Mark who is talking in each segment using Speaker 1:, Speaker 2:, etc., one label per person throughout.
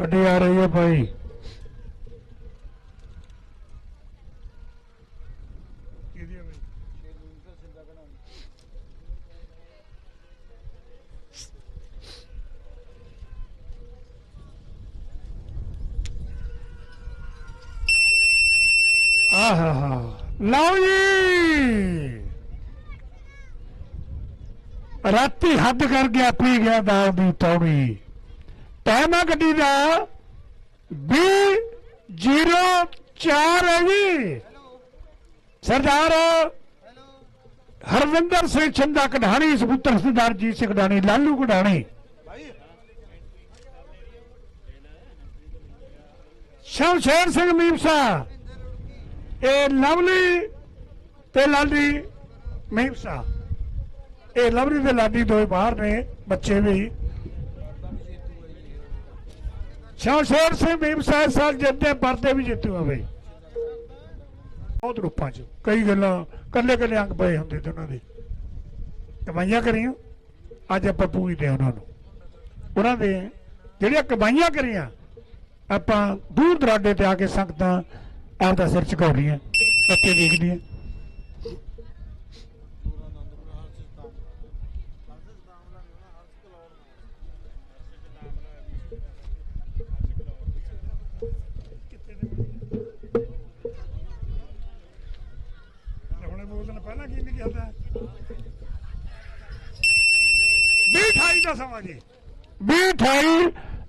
Speaker 1: ਗੱਡੀ ਆ ਰਹੀ ਹੈ ਭਾਈ। ਆਹਾ ਲਓ ਜੀ। ਰਾਤੀ ਹੱਦ ਕਰ ਗਿਆ ਪੀ ਗਿਆ ਦਾਲ ਦੀ ਤੌੜੀ ਟਾਈਮ ਗੱਡੀ ਦਾ 2004 ਹੈ ਜੀ। ਸਰਦਾਰ ਹਰਵਿੰਦਰ ਸਿੰਘ ਚੰਦਾ ਕਢਾਣੀ, ਸਪੁੱਤਰ ਸਰਦਾਰ ਜੀਤ ਸਿੰਘ ਕਢਾਣੀ, ਲਾਲੂ ਕਢਾਣੀ। ਸ਼ਮਸ਼ੇਰ ਸਿੰਘ ਮੀਮਸਾ ਇਹ ਲਵਲੀ ਤੇ ਲਾਡੀ ਮੀਮਸਾ ਇਹ ਲਵਲੀ ਤੇ ਲਾਡੀ ਦੋਏ ਬਾਹਰ ਨੇ, ਬੱਚੇ ਵੀ। ਸ਼ਮਸ਼ੇਰ ਸਿੰਘ ਮੀਮਸਾ ਸਾਹਿਬ ਸਾਲ ਜਿੱਤੇ ਪਰਤੇ ਵੀ ਜਿੱਤੂ ਆ ਬਈ। ਬਹੁਤ ਰੂਪਾਂ ਚ। ਕਈ ਗੱਲਾਂ ਕੱਲੇ ਕੱਲੇ ਅੰਗ ਪਏ ਹੁੰਦੇ ਤੇ ਉਹਨਾਂ ਦੇ। ਕਮਾਈਆਂ ਕਰੀਆਂ, ਅੱਜ ਆਪਾਂ ਪੂਜਦੇ ਉਹਨਾਂ ਨੂੰ। ਉਹਨਾਂ ਦੇ ਜਿਹੜੀਆਂ ਕਮਾਈਆਂ ਕਰੀਆਂ, ਆਪਾਂ ਦੂਰ ਦਰਾਡੇ ਤੇ ਆ ਕੇ ਸੰਗਤਾਂ ਆਪਦਾ ਸਿਰ ਝੁਕਾਉਂਦੀਆਂ ਬੱਚੇ ਦੇਖਦੀਆਂ ਹੁਣੇ ਬੋਲਣ ਪਹਿਲਾਂ ਕੀ ਨਹੀਂ ਕਿਹਾ ਵੀਹ ਅਠਾਈ ਦਾ ਸਮਾਂ ਜੀ ਵੀਹ ਅਠਾਈ,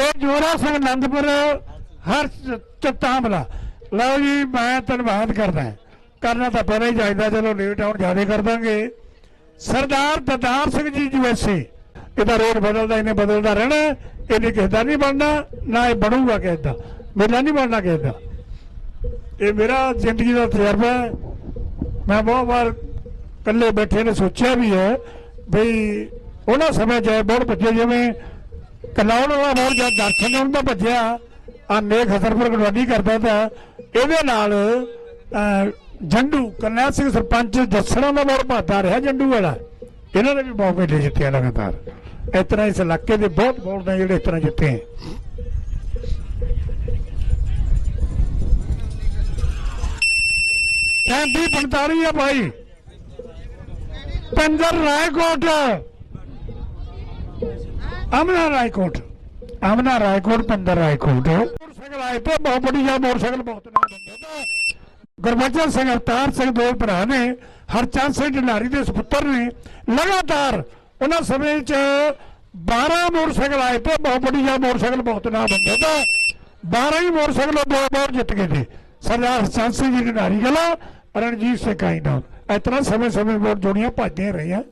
Speaker 1: ਇਹ ਜੋਰਾ ਸਿੰਘ ਆਨੰਦਪੁਰ ਹਰ ਚਤਾਮਲਾ ਲਓ ਜੀ, ਮੈਂ ਧੰਨਵਾਦ ਕਰਦਾ ਕਰਨਾ ਤਾਂ ਪਹਿਲਾਂ ਹੀ ਚਾਹੀਦਾ, ਚਲੋ ਲੇਟ ਆਉਣ, ਜ਼ਿਆਦਾ ਕਰ ਦਾਂਗੇ। ਸਰਦਾਰ ਦਦਾਰ ਸਿੰਘ ਜੀ ਯੂਐਸਏ ਇਹਦਾ ਰੋਡ ਬਦਲਦਾ, ਇਹਨੇ ਬਦਲਦਾ ਰਹਿਣਾ, ਇਹਨੇ ਕਿਸੇ ਦਾ ਨਹੀਂ ਬਣਨਾ, ਨਾ ਇਹ ਬਣੂਗਾ ਕਿਸੇ ਦਾ। ਮੇਰਾ ਨਹੀਂ ਬਣਨਾ ਕਿਸੇ ਦਾ। ਇਹ ਮੇਰਾ ਜ਼ਿੰਦਗੀ ਦਾ ਤਜਰਬਾ ਹੈ। ਮੈਂ ਬਹੁਤ ਵਾਰ ਇਕੱਲੇ ਬੈਠੇ ਨੇ, ਸੋਚਿਆ ਵੀ ਹੈ, ਬਈ ਉਹਨਾਂ ਸਮੇਂ ਚ ਬਹੁਤ ਬੱਚੇ ਜਿਵੇਂ ਕਲਾਉਣ ਵਾਲਾ ਬਹੁਤ ਜਦ ਦਰਸ਼ਨ ਉਹਨਾਂ ਦਾ ਭੱਜਿਆ ਆ ਨੇਕ ਹਸਰਪੁਰ ਗੜਵਾਡੀ ਕਰਦਾ ਤਾਂ ਇਹਦੇ ਨਾਲ ਜੰਡੂ, ਕਰਨੈਲ ਸਿੰਘ ਸਰਪੰਚ ਜੱਸਣਾ ਦਾ ਬਹੁਤ ਭਾਦਾ ਰਿਹਾ ਜੰਡੂ ਵਾਲਾ। ਇਹਨਾਂ ਨੇ ਵੀ ਬਹੁਤ ਮੇਲੇ ਜਿੱਤੇ ਲਗਾਤਾਰ। ਇਸ ਤਰ੍ਹਾਂ ਇਸ ਇਲਾਕੇ ਦੇ ਬਹੁਤ ਬੋਲਡ ਨੇ ਜਿਹੜੇ ਇਸ ਤਰ੍ਹਾਂ ਜਿੱਤੇ ਹੈ ਟਾਈਮ 45 ਹੈ ਭਾਈ। ਪੰਜਰ ਰਾਏਕੋਟ। ਅਮਨਾ ਰਾਏਕੋਟ ਅਮਨਾ ਰਾਏਕੋਟ, ਪੰਦਰ ਰਾਏਕੋਟ। ਮੋਟਰਸਾਈਕਲ ਆਏ ਤੇ ਬਹੁਤ ਬੜੀ ਮੋਟਰਸਾਈਕਲ ਬਹੁਤ ਨਾ। ਗੁਰਬਚਨ ਸਿੰਘ, ਅਵਤਾਰ ਸਿੰਘ ਦੋ ਭਰਾ ਨੇ, ਹਰਚੰਦ ਸਿੰਘ ਢਿੰਡਾਰੀ ਦੇ ਸੁਪੁੱਤਰ ਨੇ। ਲਗਾਤਾਰ ਉਹਨਾਂ ਸਮੇਂ ਚ 12 ਮੋਟਰਸਾਈਕਲ ਆਏ ਤੇ ਬਹੁਤ ਬੜੀ ਆ ਮੋਟਰਸਾਈਕਲ ਬਹੁਤ ਨਾ। ਬੰਦੇ ਦਾ 12 ਹੀ ਮੋਟਰਸਾਈਕਲ ਉਹ ਦੋ ਬਹੁਤ ਜਿੱਤ ਗਏ ਨੇ। ਸਰਦਾਰ ਹਰਚੰਦ ਸਿੰਘ ਜੀ ਢਿੰਡਾਰੀ ਗਲਾ ਰਣਜੀਤ ਸਿੰਘ ਕਾਇਨਾ ਇਸ ਤਰ੍ਹਾਂ ਸਮੇਂ ਸਮੇਂ ਵੋਟ ਜੋੜੀਆਂ ਭੱਜਦੀਆਂ ਰਹੀਆਂ।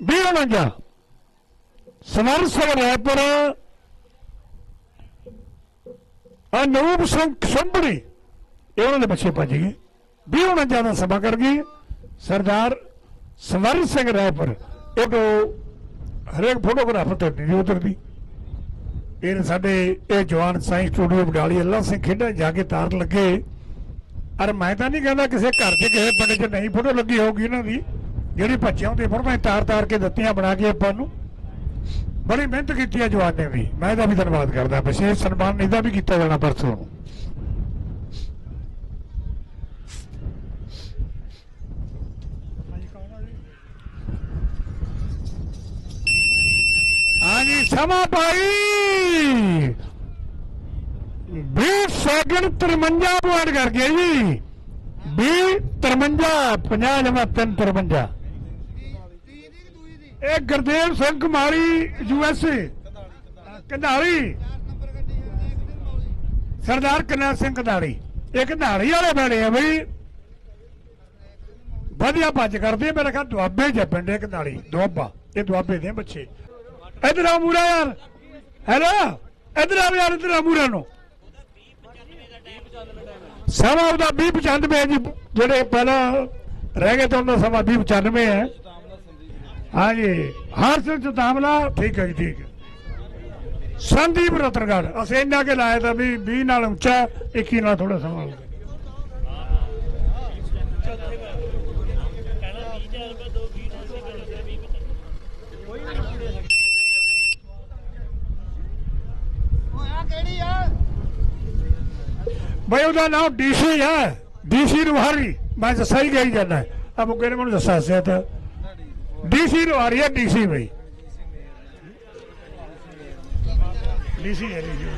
Speaker 1: ਵੀਹ ਉਣੰਜਾ ਸਮਰ ਸਿੰਘ ਰਾਏਪੁਰ ਅਨੂਪ ਸਿੰਘ ਸੰਭੜੀ ਇਹ ਉਹਨਾਂ ਦੇ ਬੱਚੇ ਭੱਜ ਗਏ ਵੀਹ ਉਣੰਜਾ ਦਾ ਸਭਾ ਕਰ ਗਈ ਸਰਦਾਰ ਸਮਰ ਸਿੰਘ ਰਾਏਪੁਰ ਇਹ ਤੋਂ ਹਰੇਕ ਫੋਟੋਗ੍ਰਾਫਰ ਤੇ ਨਹੀਂ ਉਤਰਦੀ ਇਹ ਸਾਡੇ ਇਹ ਜਵਾਨ ਸਾਇੰਸ ਸਟੂਡੀਓ ਬਡਾਲੀ ਅੱਲਾ ਸਿੰਘ ਖੇਡਾਂ ਜਾ ਕੇ ਤਾਰ ਲੱਗੇ ਅਰ ਮੈਂ ਤਾਂ ਨਹੀਂ ਕਹਿੰਦਾ ਕਿਸੇ ਘਰ 'ਚ ਕਿਸੇ ਪਿੰਡ 'ਚ ਨਹੀਂ ਫੋਟੋ ਲੱਗੀ ਹੋਊਗੀ ਇਹਨਾਂ ਦੀ ਜਿਹੜੀ ਬੱਚਿਆਂ ਦੇ ਫੋਟੋਆਂ ਤਾਰ ਤਾਰ ਕੇ ਦਿੱਤੀਆਂ ਬਣਾ ਕੇ ਆਪਾਂ ਨੂੰ। ਬੜੀ ਮਿਹਨਤ ਕੀਤੀ ਹੈ ਜਵਾਨ ਨੇ ਵੀ। ਮੈਂ ਇਹਦਾ ਵੀ ਧੰਨਵਾਦ ਕਰਦਾ, ਵਿਸ਼ੇਸ਼ ਸਨਮਾਨ ਇਹਦਾ ਵੀ ਕੀਤਾ ਜਾਣਾ ਪਰਸੋਂ ਨੂੰ। ਹਾਂਜੀ, ਸਮਾਂ ਪਾਈ 20 ਸੈਕਿੰਡ 53 ਪੁਆਇੰਟ ਕਰ ਗਿਆ ਜੀ। 20 53 50 ਜਮਾ 3 53 ਇਹ ਗੁਰਦੇਵ ਸਿੰਘ ਕੁਮਾਰੀ ਯੂਐਸਏ ਕੰਧਾਲੀ ਸਰਦਾਰ ਕਨੈਲ ਸਿੰਘ ਕੰਧਾਲੀ ਇਹ ਕੰਧਾਲੀ ਵਾਲੇ ਬਣੇ ਆ ਬਈ। ਵਧੀਆ ਭੱਜ ਕਰਦੇ ਮੇਰੇ ਖਿਆਲ ਦੁਆਬੇ ਚ ਪਿੰਡੇ ਕੰਧਾਲੀ ਦੁਆਬਾ। ਇਹ ਦੁਆਬੇ ਦੇ ਬੱਚੇ ਇਧਰ ਆ ਮੂਰਾ ਯਾਰ। ਹੈਲੋ ਇਧਰ ਆ ਯਾਰ, ਇਧਰ ਆ ਮੂਰਾ ਨੂੰ। ਸਮਾਂ ਉਹਦਾ 2095 ਹੈ ਜੀ, ਜਿਹੜੇ ਪਹਿਲਾਂ ਰਹਿ ਗਏ ਤਾਂ ਉਹਨਾਂ ਦਾ ਸਮਾਂ 2095 ਹੈ। ਹਾਂਜੀ ਹਰ ਸਿੰਘ ਜਤਾਵਲਾ ਠੀਕ ਹੈ ਜੀ ਠੀਕ ਹੈ। ਸੰਦੀਪ ਰਤਨਗੜ ਅਸੀਂ ਇੰਨਾ ਕੇ ਲਾਇਆ ਤਾਂ ਵੀ 20 ਨਾਲ ਉੱਚਾ 21 ਨਾਲ ਥੋੜਾ ਸਮਾਂ ਹੋ ਬਈ ਉਹਦਾ ਨਾਮ ਡੀਸੀ ਹੈ। ਡੀਸੀ ਰੁਹਾਰੀ ਮੈਂ ਸਹੀ ਗਈ ਜਾਂਦਾ। ਆ ਮੁੱਕੇ ਨੇ ਮੈਨੂੰ ਦੱਸਿਆ ਸੀ ਤਾਂ। ਡੀਸੀ ਰੁਹਾਰੀ ਹੈ ਡੀਸੀ ਬਈ ਡੀਸੀ ਹੈ ਡੀਸੀ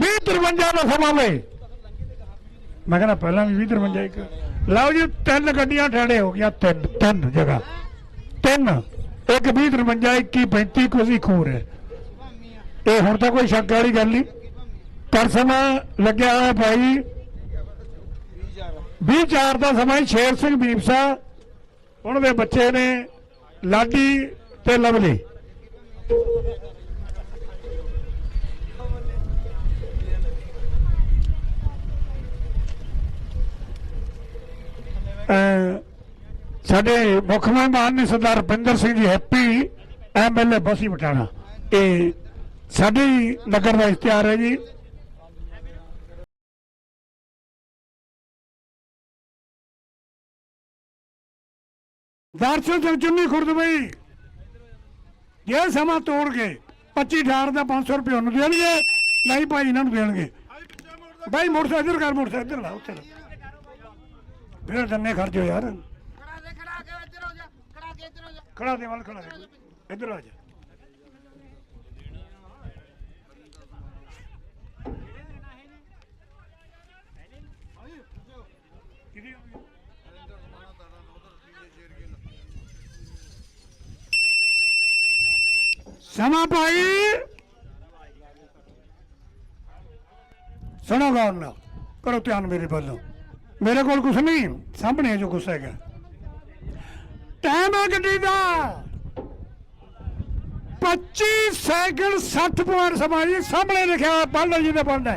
Speaker 1: 2053 ਦਾ ਸਮਾਂ ਬਈ ਮੈਂ ਕਹਿੰਦਾ ਪਹਿਲਾਂ ਵੀ 2053 ਇੱਕ। ਲਓ ਜੀ ਤਿੰਨ ਗੱਡੀਆਂ ਠੜੇ ਹੋ ਗਈਆਂ ਤਿੰਨ ਤਿੰਨ ਜਗ੍ਹਾ। ਤਿੰਨ ਇੱਕ 2053 21 35 ਕੋਈ ਖੂਰ ਹੈ ਇਹ ਹੁਣ ਤਾਂ ਕੋਈ ਸ਼ੱਕ ਵਾਲੀ ਗੱਲ ਨਹੀਂ। ਪਰ ਸਮਾਂ ਲੱਗਿਆ ਹੋਇਆ ਭਾਈ। 20 ਚਾਰ ਦਾ ਸਮਾਂ ਸ਼ੇਰ ਸਿੰਘ ਬੀਬਸਾ ਉਹਨਾਂ ਦੇ ਬੱਚੇ ਨੇ, ਲਾਡੀ ਤੇ ਲਵਲੀ। ਸਾਡੇ ਮੁੱਖ ਮਹਿਮਾਨ ਨੇ ਸਰਦਾਰ ਰਪਿੰਦਰ ਸਿੰਘ ਜੀ, ਹੈਪੀ ਐਮਐਲਏ ਬਸੀ ਬਟਾਣਾ ਇਹ ਸਾਡੇ ਨਗਰ ਦਾ ਇਸ਼ਤਿਹਾਰ ਹੈ ਜੀ। ਦਰਸ਼ਨ ਚੁੰਨੀ ਖੁਰਦ ਬਈ ਜੇ ਸਮਾਂ ਤੋੜ ਕੇ 25 ਅਠਾਰ ਦਾ 500 ਰੁਪਏ ਉਹਨੂੰ ਦੇਣਗੇ ਨਹੀਂ ਭਾਈ ਇਹਨਾਂ ਨੂੰ ਦੇਣਗੇ। ਭਾਈ ਮੋਟਰਸਾਈਕਲ ਇੱਧਰ ਕਰ ਮੋਟਰਸਾਈਕਲ ਇੱਧਰ ਲਾ ਉੱਥੇ। ਫਿਰ ਦੰਨੇ ਖਰਚੋ ਯਾਰ।
Speaker 2: ਖੜਾ ਦੇ ਖੜਾ ਕੇ ਇੱਧਰ ਹੋ ਖੜਾ ਜਾ।
Speaker 1: ਖੜਾ ਦੇ ਵੱਲ ਖੜਾ ਦੇ ਇੱਧਰ ਆ ਜਾ। ਸਮਾਂ ਭਾਈ। ਸੁਣੋ ਗੌਰ ਨਾਲ ਕਰੋ ਧਿਆਨ ਮੇਰੇ ਵੱਲੋਂ। ਮੇਰੇ ਕੋਲ ਕੁਛ ਨਹੀਂ, ਸਾਹਮਣੇ ਹੈ ਜੋ ਕੁਛ ਹੈਗਾ। ਟਾਈਮ ਹੈ ਗੱਡੀ ਦਾ। 25 ਸੈਕਿੰਡ 60 ਪੁਆਇੰਟ ਸਮਾਂ ਜੀ, ਸਾਹਮਣੇ ਲਿਖਿਆ ਹੋਇਆ ਪੜ੍ਹ ਲਓ ਜੀ ਪੜ੍ਹਨਾ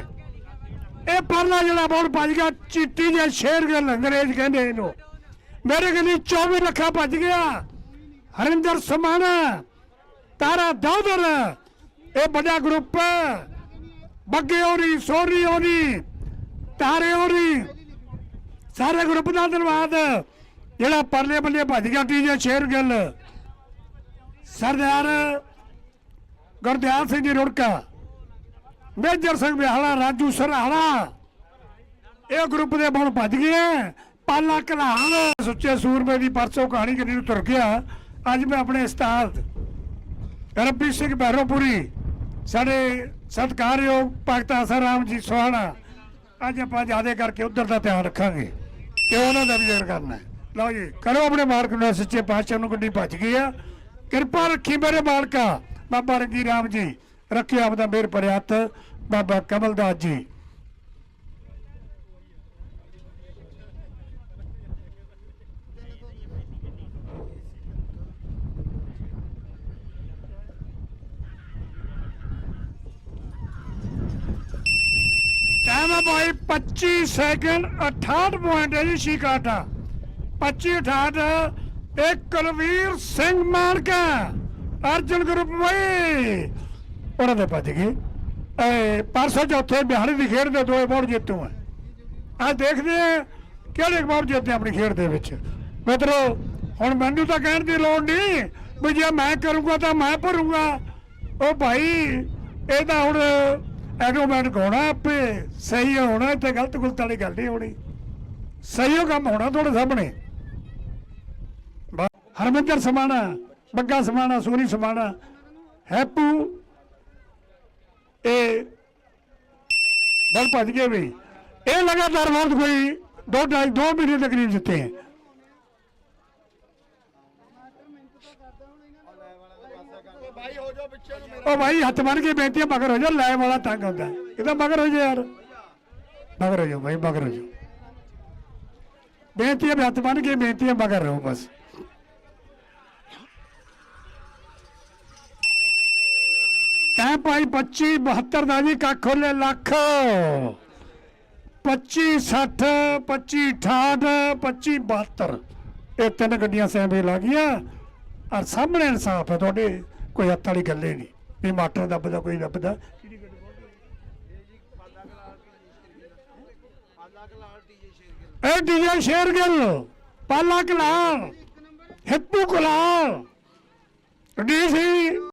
Speaker 1: ਇਹ ਪਰਲਾ ਜਿਹੜਾ ਬੋਲ ਭੱਜ ਗਿਆ, ਚਿੱਟੀ ਜੇ ਸ਼ੇਰ ਗੱਲ ਅੰਗਰੇਜ਼ ਕਹਿੰਦੇ ਇਹਨੂੰ। ਮੇਰੇ ਕੋਲ 24 ਲੱਖਾਂ ਭੱਜ ਗਿਆ। ਹਰਿੰਦਰ ਸਮਾਣਾ ਤਾਰਾ ਦੌਦਰ ਇਹ ਵੱਡਾ ਗਰੁੱਪ, ਬੱਗੇ ਹੋਰੀ ਸੋਰੀ ਹੋਰੀ, ਤਾਰੇ ਹੋਰੀ, ਸਾਰੇ ਗਰੁੱਪ ਦਾ ਧੰਨਵਾਦ। ਜਿਹੜਾ ਪਰਲੇ ਬੰਨੇ ਭੱਜ ਗਿਆ ਟੀਜੇ ਸ਼ੇਰ ਗੱਲ, ਸਰਦਾਰ ਗੁਰਦਿਆਲ ਸਿੰਘ ਜੀ ਰੁੜਕਾ, ਮੇਜਰ ਸਿੰਘ ਬਿਹਾਲਾ, ਰਾਜੂ ਸਰਹਾਲਾ, ਇਹ ਗਰੁੱਪ ਦੇ ਬਣ ਭੱਜ ਗਏ। ਪਾਲਾ ਕਲਾਲ ਸੁੱਚੇ ਸੂਰਮੇ ਦੀ ਪਰਸੋਂ ਕਹਾਣੀ ਕਿੰਨੀ ਨੂੰ ਤੁਰ ਗਿਆ। ਅੱਜ ਮੈਂ ਆਪਣੇ ਉਸਤਾਦ ਰਬੀ ਸਿੰਘ ਬਹਿਰੋਪੁਰੀ, ਸਾਡੇ ਸਤਿਕਾਰਯੋਗ ਭਗਤ ਆਸਾਰਾਮ ਜੀ ਸੋਹਣਾ, ਅੱਜ ਆਪਾਂ ਜ਼ਿਆਦਾ ਕਰਕੇ ਉਧਰ ਦਾ ਧਿਆਨ ਰੱਖਾਂਗੇ ਕਿ ਉਹਨਾਂ ਦਾ ਵੀ ਜ਼ਿਕਰ ਕਰਨਾ ਲਓ ਜੀ, ਕਰੋ ਆਪਣੇ ਮਾਲਕ ਨੂੰ ਸੱਚੇ ਪਾਤਸ਼ਾਹ ਨੂੰ ਗੱਡੀ ਭੱਜ ਗਈ ਆ। ਕਿਰਪਾ ਰੱਖੀ ਮੇਰੇ ਮਾਲਕਾ, ਬਾਬਾ ਰੰਗੀ ਰਾਮ ਜੀ, ਰੱਖਿਓ ਆਪਦਾ ਮੇਰ ਭਰਿਆ ਹੱਥ, ਬਾਬਾ ਕਮਲਦਾਸ ਜੀ। ਟਾਈਮ ਹੈ 25 ਸੈਕਿੰਡ 68 ਪੁਆਇੰਟ ਹੈ ਜੀ ਸ਼ਿਕਾਟਾ 25 68 ਇੱਕ ਕੁਲਵੀਰ ਸਿੰਘ ਮਾਨਕਾ, ਅਰਜਨ ਗਰੁੱਪ ਭਾਈ ਉਹਨਾਂ ਦੇ ਭੱਜ ਗਏ। ਇਹ ਪਰਸੋਂ ਚੌਥੇ ਬਿਹਾਰੀ ਦੀ ਖੇਡ ਦੇ ਦੋਏ ਬਹੁਤ ਜੇਤੂ ਆ। ਆ ਦੇਖਦੇ ਆ ਕਿਹੜੇ ਬਹੁਤ ਜਿੱਤੇ ਆਪਣੀ ਖੇਡ ਦੇ ਵਿੱਚ। ਮਿੱਤਰੋ, ਹੁਣ ਮੈਨੂੰ ਤਾਂ ਕਹਿਣ ਦੀ ਲੋੜ ਨਹੀਂ ਵੀ ਜੇ ਮੈਂ ਕਰੂੰਗਾ ਤਾਂ ਮੈਂ ਭਰੂੰਗਾ। ਉਹ ਭਾਈ, ਇਹ ਤਾਂ ਹੁਣ ਐਗਰੀਮੈਂਟ ਹੋਣਾ ਆਪੇ, ਸਹੀ ਹੋਣਾ ਤੇ ਗਲਤ ਗੁਲਤ ਵਾਲੀ ਗੱਲ ਨਹੀਂ ਹੋਣੀ। ਸਹੀ ਉਹ ਕੰਮ ਹੋਣਾ ਤੁਹਾਡੇ ਸਾਹਮਣੇ। ਹਰਮਿੰਦਰ ਸਮਾਣਾ, ਬੱਗਾ ਸਮਾਣਾ, ਸੂਰੀ ਸਮਾਣਾ, ਹੈਪੂ, ਇਹ ਬਲ ਭੱਜ ਗਏ ਵੀ। ਇਹ ਲਗਾਤਾਰ ਬਹੁਤ ਕੋਈ ਦੋ ਢਾਈ ਦੋ ਮਹੀਨੇ ਦੇ ਕਰੀਬ ਜਿੱਤੇ ਹੈ
Speaker 2: ਭਾਈ ਹੋ ਜਾ ਪਿੱਛੇ ਨੂੰ ਮੇਰਾ
Speaker 1: ਉਹ ਭਾਈ ਹੱਥ ਬੰਨ ਕੇ ਬੇਨਤੀ ਹੈ ਮਗਰ ਹੋ ਜਾ, ਲੈ ਵਾਲਾ ਤੰਗ ਹੁੰਦਾ ਹੈ। ਇਹ ਤਾਂ ਮਗਰ ਹੋ ਜਾ ਯਾਰ। ਮਗਰ ਹੋ ਜਾ ਭਾਈ ਮਗਰ ਹੋ ਜਾ। ਬੇਨਤੀ ਹੈ ਵੀ ਹੱਥ ਬੰਨ ਕੇ, ਬੇਨਤੀ ਹੈ ਮਗਰ ਰਹੋ ਬਸ। ਤੈਂ ਭਾਈ 25 72 ਦਾ ਜੀ ਕੱਖ ਖੋਲੇ ਲੱਖ। 25 60 25 68 25 72 ਇਹ ਤਿੰਨ ਗੱਡੀਆਂ ਸੈਂਬੇ ਲਾ ਗਈਆਂ। ਔਰ ਸਾਹਮਣੇ ਇਨਸਾਫ ਹੈ ਤੁਹਾਡੇ, ਕੋਈ ਹੱਥ ਵਾਲੀ ਗੱਲੇ ਨਹੀਂ। ਵੀ ਮਾਟਰ ਦੱਬਦਾ ਕੋਈ ਦੱਬਦਾ। ਇਹ ਡੀਜੇ ਸ਼ੇਰਗਿੱਲ ਪਾਲਾ ਕਲਾਲ ਹਿੱਪੂ ਕਲਾਲ ਡੀਸੀ